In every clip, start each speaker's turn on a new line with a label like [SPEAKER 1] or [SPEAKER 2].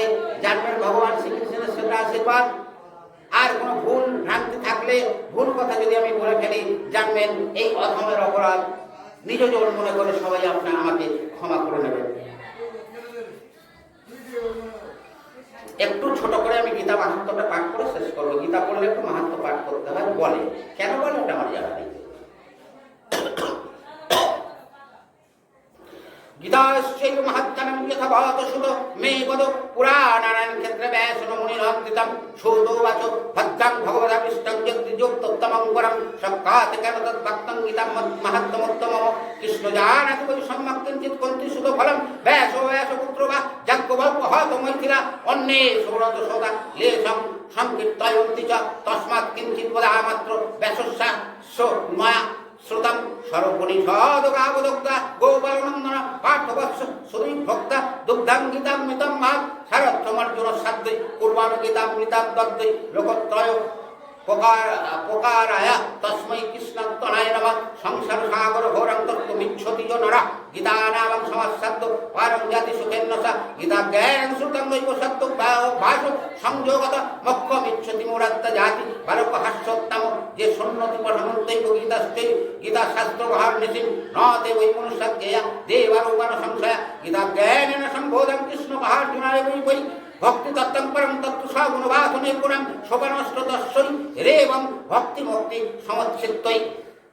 [SPEAKER 1] থাকে জানবেন ভগবান শ্রীকৃষ্ণের সেটা আশীর্বাদ। আর কোনো ভুল ভ্রান্তি থাকলে, ভুল কথা যদি আমি বলে ফেলি, জানবেন এই অধমের অপরাধ নিজ জোর মনে করে সবাই আপনার আমাকে ক্ষমা করে নেবেন। একটু ছোট করে আমি গীতা মাহাত্মটা পাঠ করে শেষ করব। গীতা পড়লে একটু মাহাত্ম পাঠ করতে হয়, বলে। কেন বলে ওটা আমার জানা নেই। গীতাশ্চৈব মহাত্মাनं যথা ভবত সুত মে বদ পুরাণানাং ক্ষেত্রে ব্যাসন মুনিরন্দিতম সুতো বাচ ভদ্রাং ভগবদাবিষ্টং যদ্যুক্তোত্তমং পরম। সক্কাত কেন তদ্ভক্তং গীতাম মহাত্মোত্তমম কৃষ্ণ জানাতি বলি সম্যক কিঞ্চিৎ কন্তি সুত ফলম। ব্যাস ব্যাস পুত্র বা যাজ্ঞবল্প হত মৈথিলা। অন্যে সুব্রত সদা লেশং সংকীর্তয়ন্তি চ। তস্মাৎ কিঞ্চিৎ বদামাত্র। ব্যাসস্যা মায়া শ্রোতম সর্বপরিষদগাবদগ্ধা গোপালনন্দন পাঠবৎস সুদী ভক্তা দুগ্ধাং গীতামৃতম মাগ সারথ্যমর্জুন সাধ্যে কুর্বাণ গীতামৃতাম দদ্বৈ লোকত্রয় পোকার পোকারায় তস্मै কৃষ্ণত্তনায় নমঃ। সংসার সাগর ঘোরং তত্ত্বমিচ্ছতি জ নরা। গীতা নামং সমাসাদ্য পারং জাতি সুখেন্ন সা গীতা জ্ঞান শ্রুতং দৈব সত্য ভাষ সংযোগত মক্ষমিচ্ছতি মুরাত্ত জাতি। বালক হাস্যোত্তম যে সন্নতি পঠনং দৈব গীতাস্তে গীতা শাস্ত্র ভার নিসিম ন তে বৈ মনুষ্যজ্ঞেয়া। দেবারূপান সংশয়া। গীতা জ্ঞানেন সম্বোধন কৃষ্ণ মহার্জুনায় বৈ বৈ। ভক্তি দত্তং পরম তত্ত্ব সগুণবাসনে পুরম শোভনষ্ট দর্শন রেবং ভক্তি মুক্তি সমচ্ছিত্তই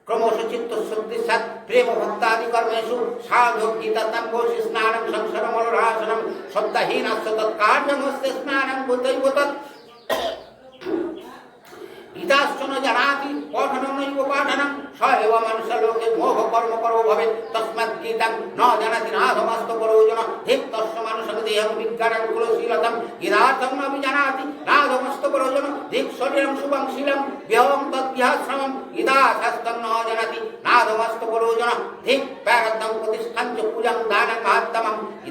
[SPEAKER 1] ক্রমশ চিত্ত শুদ্ধি সৎ প্রেম ভক্তাদি কর্মেশু সাধু গীতা তম্বোষি স্নানম সংসারম অলরাসনম শব্দহীনস্য তৎকার্যমস্তে স্নানম বুদ্ধৈব তৎ গীতাশ্চন জানাতি পঠনম নৈব পাঠনম স এব মনুষ্য লোকে মোহ কর্ম করো ভবে তস্মাৎ গীতাং ন জানাতি নাধমস্ত প্রয়োজন ধিক তস্য মানুষং দেহং বিজ্ঞানং কুলশীলতম গীতার্থং ন বিজানাতি নাধমস্ত প্রয়োজন ধিক শরীরং শুভং শীলং বিহং তদ্বিহাশ্রমম গীতা শাস্ত্রং ন জানাতি নাধমস্ত প্রয়োজন ধিক প্যারদ্ধং প্রতিষ্ঠান চ পূজং দানং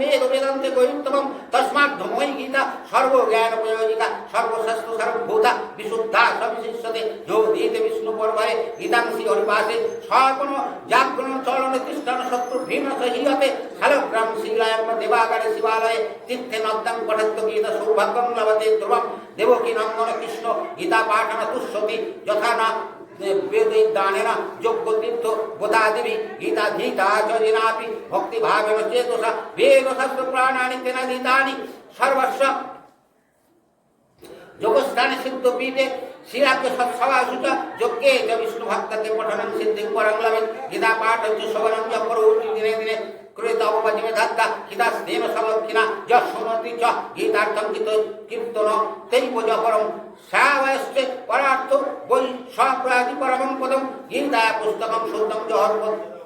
[SPEAKER 1] বেদ বেদান্তে গৈতমম তস্মাৎ ধময় গীতা সর্ব জ্ঞান প্রয়োজিকা সর্বশ্রেষ্ঠ সর্বভূতা বিশুদ্ধা সবিশিষ্যতে যোগ দিতে বিষ্ণু পর্বায় গীতাংশি হরিবাসে সকল জাগরণ চলন তিষ্ঠান শত্রু ভীম সহিয়তে শালগ্রাম শিলায়াম দেবাগারে শিবালয়ে তীর্থে নদ্যাং পঠত্ব গীতা সৌভাগ্যং লভতে ধ্রুবম দেবকী নন্দন কৃষ্ণ গীতা পাঠন তুষ্যতি যথা না বেদে দানেন যোগ্য তীর্থ গোদা দেবী গীতা तेन गीतानि ভক্তি ভাবেন চেতসা বেদ শাস্ত্র প্রাণানি তেনা গীতানি সর্বস্ব যোগস্থানে সিদ্ধ পীঠে শিরাজ্য সৎসভা সুচ যজ্ঞে চ বিষ্ণু ভক্তকে পঠনং সিদ্ধি পরং লভেন গীতা পাঠ চ শবনং চ পরবর্তী দিনে দিনে। কৃত অবপদিমে ধাত্তা গীতা স্নেহ সমক্ষিণা য শুনতি চ গীতার্থং গীত কীর্তন। তৈব য পরম সাবয়স্তে পরার্থ বৈ স্বপ্রাদি পরমং পদম। গীতা পুস্তকং শুদ্ধং চ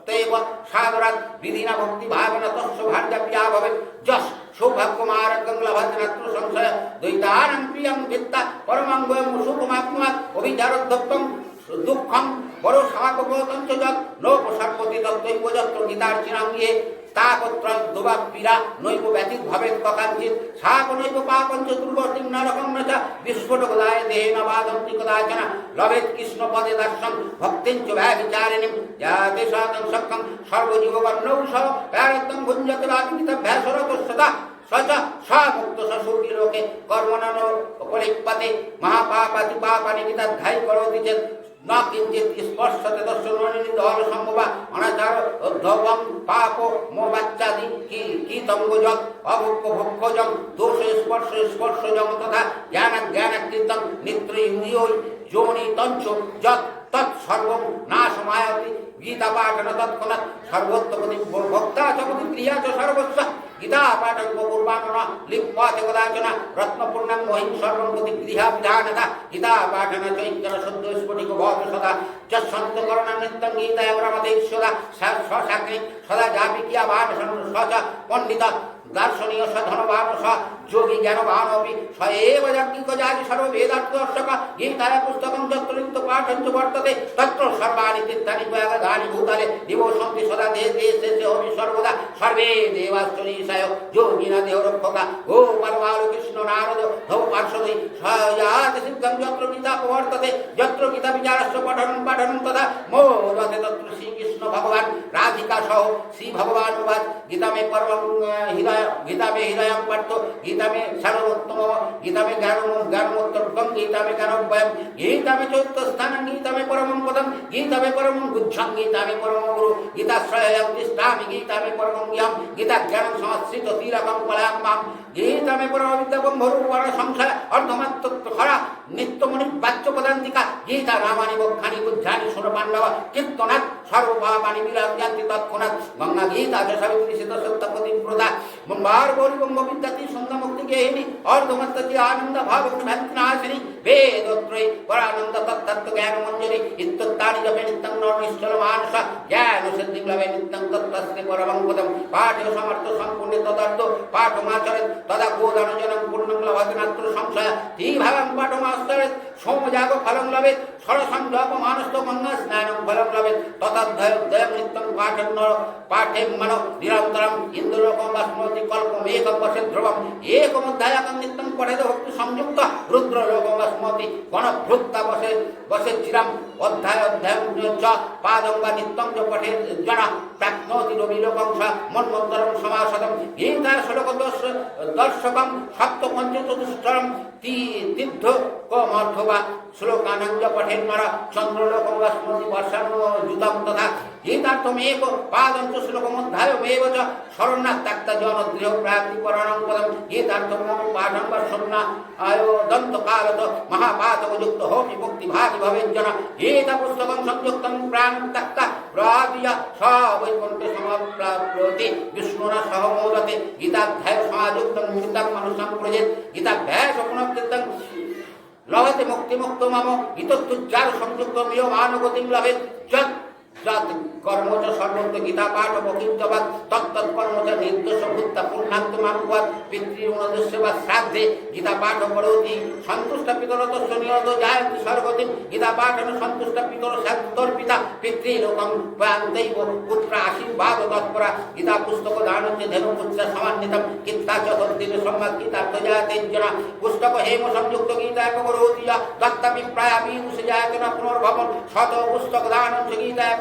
[SPEAKER 1] তৈব সাগরাত বিধিনা ভক্তি ভাবনা তস্য ভার্যাপ্যা ভবে যশ সৌভাগ্যমারকং লভদ্রাত্র সংশয়। দ্বৈতানং প্রিয়ং বিত্তা পরমাঙ্গ সুকুমাত্মা অভিচারোদ্ধপ্তং দুঃখং। বড় সাগবতং চ যৎ লোক সর্বতি তত্ত্বৈব যত্র গীতার্চিনাঙ্গে তাপত্র দুবা পীড়া নৈব ব্যতীত ভবেত ককাঞ্চিত সাপ নৈব পাপঞ্চ দুর্গতিম নরকম নচ বিস্ফোটক দায় দেহেন বাদন্তি কদাচন লভেত কৃষ্ণ পদে দর্শন ভক্তিঞ্চ ব্যভিচারিণীম। যাতে সতং সক্ষম। সর্বজীববর্ণৌ সহ প্যারত্তম ভুঞ্জতে ভ্যাসরত সদা পাপানি বিদধাই করোতি চেত ন কিঞ্চিত স্পর্শতে দর্শনী দল সম্ভবা। অনাচার অধ্যবম পাপ মোবাচ্চাদি কি কীতঙ্গজক অভক্ষ ভক্ষজম দোষ স্পর্শ স্পর্শজম তথা জ্ঞান জ্ঞান কীর্তন, নিত্র ইন্দ্রিয়, যোনি তঞ্চ, যৎ তৎসর্বং নাশমায়তি, গীতা পাঠন তৎক্ষণাৎ সর্বোত্তমতি ভক্তা চ ক্রিয়া চ সর্বস্ব। গীতা পাঠন পূর্বাণন লিপ্পাচ কদাচন রত্নপূর্ণং মহিম সর্বং প্রতি গৃহা বিধানতা। গীতা, পাঠন, চৈতন্য, শুদ্ধ, স্ফটিক, ভব, সদা। চ সন্ত করণ নিত্যং গীতা রমতে সদা সদা জাপি কিয়া পণ্ডিত। দার্শনীয় স, ধনবান স, যোগী জ্ঞানবান অপি স, এব যাজ্ঞিক জাতি সর্ববেদার্থ দর্শক গীতায় পুস্তকম যত্র নিত্য পাঠঞ্চ বর্ততে। তত্র সর্বাণি তীর্থানি প্রয়াগানি ভূতালে। দিবসন্তি সদা দে দেশে অপি সর্বদা। সর্বে দেবাশ্চরীশায় যোগিনা দেহরক্ষকা গোপাল বাল কৃষ্ণ নারদ, ধৌ পার্শ্বদৈ। সয়াত সিদ্ধং যত্র গীতা প্রবর্ততে। যত্র গীতা বিচারস্য পঠনম পাঠনম তথা। মোদতে তত্র শ্রীকৃষ্ণ ভগবান রাধিকা সহ শ্রী ভগবান উবাচ গীতা মে পরমং হৃদয় গীতা মে হৃদয়ং পার্থ গীতা মে সর্বোত্তম গীতা মে জ্ঞানম জ্ঞানমোত্তরম গীতা মে জ্ঞানোভয়ম গীতা মে চৈত্য স্থান গীতা মে পরমং পদম গীতা মে পরমং গুচ্ছং গীতা মে পরমং গুরু গীতাশ্রয়ং তিষ্ঠামি গীতা মে পরমং জ্ঞাম গীতা জ্ঞানম সংস্কৃত তিলকম কলাম গীতা মে পরম বিদ্যাপম ভরু বড় সংশয় অর্ধমাত্র খরা নিত্যমণি বাচ্য প্রদান্তিকা গীতা রামানি বক্ষানি বুদ্ধানি সুর পাণ্ডব কীর্তনাথ গঙ্গা জ্ঞান সিদ্ধি লভে নাত্র সংশয়। তীভাবং পাঠমাস্তরেত সোমজাগ ফলং মানস্ত গঙ্গা মনো নিরন্তরম ইন্দ্রলোকম বাস্মতি কল্পম একম বসে ধ্রুবম একমধ্যায়কম নিত্যং পঠেত ভক্তি সংযুক্ত রুদ্রলোকম বাস্মতি গণভৃত্তা বসে বসে চিরম অধ্যায় অধ্যায় চ পাদং বা নিত্যং চ পঠে জন যুতম তথা গীতার্থমেব পাদন্ত শ্লোকমধ্যায়মেব চ। শরণ্যাৎ তাক্তা জনগৃহ প্রাপ্তি পরাণং পদম। গীতার্থম পাঠং বা শূন্য আয় দন্ত কালত মহাপাতকযুক্ত হোমি মুক্তি ভাগি ভবেজ্জন। গীতা পুস্তকং সংযুক্তং প্রাণ তাক্তা প্রাদিয়া। সবৈকুণ্ঠে সমপ্রাপ্তি বিষ্ণুনা সহ মোদতে। গীতাধ্যায় সমাযুক্তং গীতাং মনুষং প্রজেত। গীতাভ্যাস পুনঃকীর্তং। লভতে মুক্তি মুক্ত মাম। ইতোত্তুজ্জার সংযুক্ত মিয় মানগতিং লভেত কর্মচ সর্বত্র গীতা পাঠ বকিন্তবাদ তত্তৎ কর্মচ নির্দোষ ভূত্তা পূর্ণান্ত মানবাদ পিতৃ অনুদস্য বা শ্রাদ্ধে গীতা পাঠ করোতি সন্তুষ্ট পিতর তস্য নিয়ত জায়ন্তি স্বর্গতিম গীতা পাঠন সন্তুষ্ট পিতর সত্তর পিতা পিতৃলোকম প্রান্তৈব পুত্র আশীর্বাদ তৎপরা। গীতা পুস্তক দান হচ্ছে ধেনু পুত্র সমান্বিতম গীতা চতুর্দিন সম্মাদ গীতা ধ্বজাতেঞ্জনা পুস্তক হেম সংযুক্ত গীতা এক করোতি দত্তা বিপ্রায় বিদুষ জায়তনা পুনর্ভবন। শত পুস্তক দান হচ্ছে গীতা এক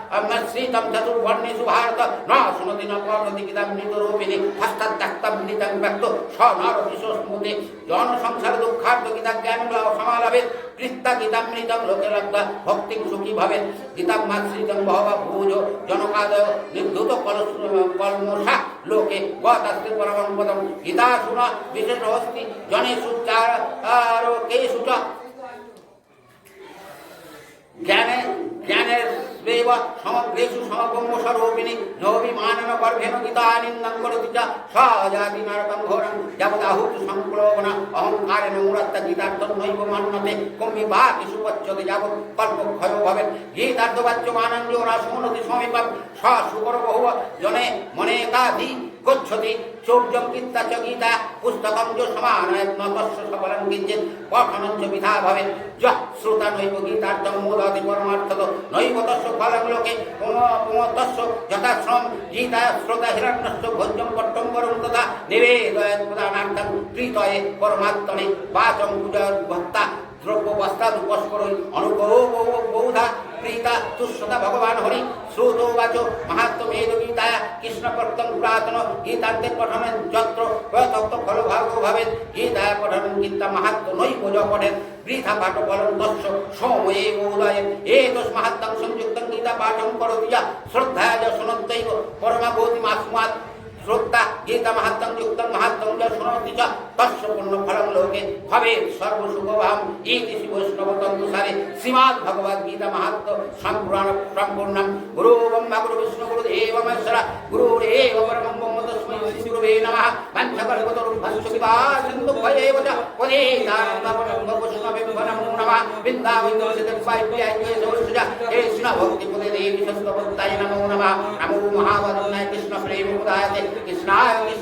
[SPEAKER 1] গীতাম স নর বিশ্বস্মৃতি দুঃখার্থ গীতা জ্ঞান সমালাভে কৃত্তা লোকে ভক্তি সুখী ভাবে গীতামাশ্রিতম বহবা ভুজ জনকাদয় লোকে গতাস্তে গীতা শুনা বিশেষ হস্তি জনেষু চার কেষু চ জ্ঞানে জ্ঞানের দেব সমগ্রেষু সমব্রহ্ম স্বরূপিণী নবিমানন গর্ভেণ গীতা নিন্দং করতি চ সজাতি নরকম ঘোরং যাবদাহুত সংপ্লবন অহংকারেণ মূরত্ত গীতার্থ নৈব মান্যতে কম্মি বা কিছু যাব কল্পক্ষয় ভবেন গীতার্থ বাচ্য মানন্দ রাসমনতি সমীপম স সুকর বহু জনে মনেকাধি গচ্ছতি চৌর্যম কীর্তা চ গীতা পুস্তকম য সমানয়ত্ন তস্য সফলং কিঞ্চিৎ পঠনং চ বিধা ভবেন যঃ শ্রুতা নৈব গীতার্থং মোদতি পরমার্থত নৈব তস্য ফলং লোকে তস্য যথাশ্রম। গীতা শ্রোতা হিরণ্যস্য ভোজ্যম পট্টম পরম তথা নিবেদয়ৎ প্রদানার্থং প্রীতয়ে পরমাত্মনে বাচং পূজয় ভক্তা দ্রব্য বস্তাদুপস্করই অনুগ্রহ বৌধা প্രീতা তুষ্যতা ভগবান হরি। শ্রুতো বাচ মাহাত্মেদ গীতায়। কৃষ্ণ প্রত্যং পুরাতন গীতান্তে পঠনেন যত্র। প্রতক্ত ফল ভাগ ভাবে গীতায় পঠনেন গীতা মাহাত্ম নৈ পূজ পঠেন। বৃথা পাঠ ফলন দস্য সময়ে উদয় এতস মাহাত্মং সংযুক্তং গীতা পাঠং করতি যা। শ্রদ্ধায় য শুনন্তৈব পরমা ভূতি মাসমাত শ্রদ্ধা গীতা মাহাত্ম যুক্তম মাহাত্ম চ শৃণোতি চ তস্য পূর্ণ ফলং লোকে ভবে সর্বসুখভাম ইতি শ্রী বৈষ্ণব তন্ত্রসারে শ্রীমদ্ ভগবদ গীতা মাহাত্ম সম্পূর্ণ সম্পূর্ণম। গুরু ব্রহ্মা, গুরু বিষ্ণু, গুরু দেব মহেশ্বর, গুরু রেব পরমং ব্রহ্ম তস্मै শ্রী গুরুবে নমঃ। মঞ্চকল্পতরুভ্যশ্চ বিবা সিন্ধু ভয়েব চ পদে দানন্দপরম বৈষ্ণবে নমো নমঃ। বৃন্দাবন সিদ্ধপাইপ্যায় সরস্বজ কৃষ্ণ ভক্তি দেবী নমো কৃষ্ণ প্রেম উদায়তে কৃষ্ণায় কৃষ্ণ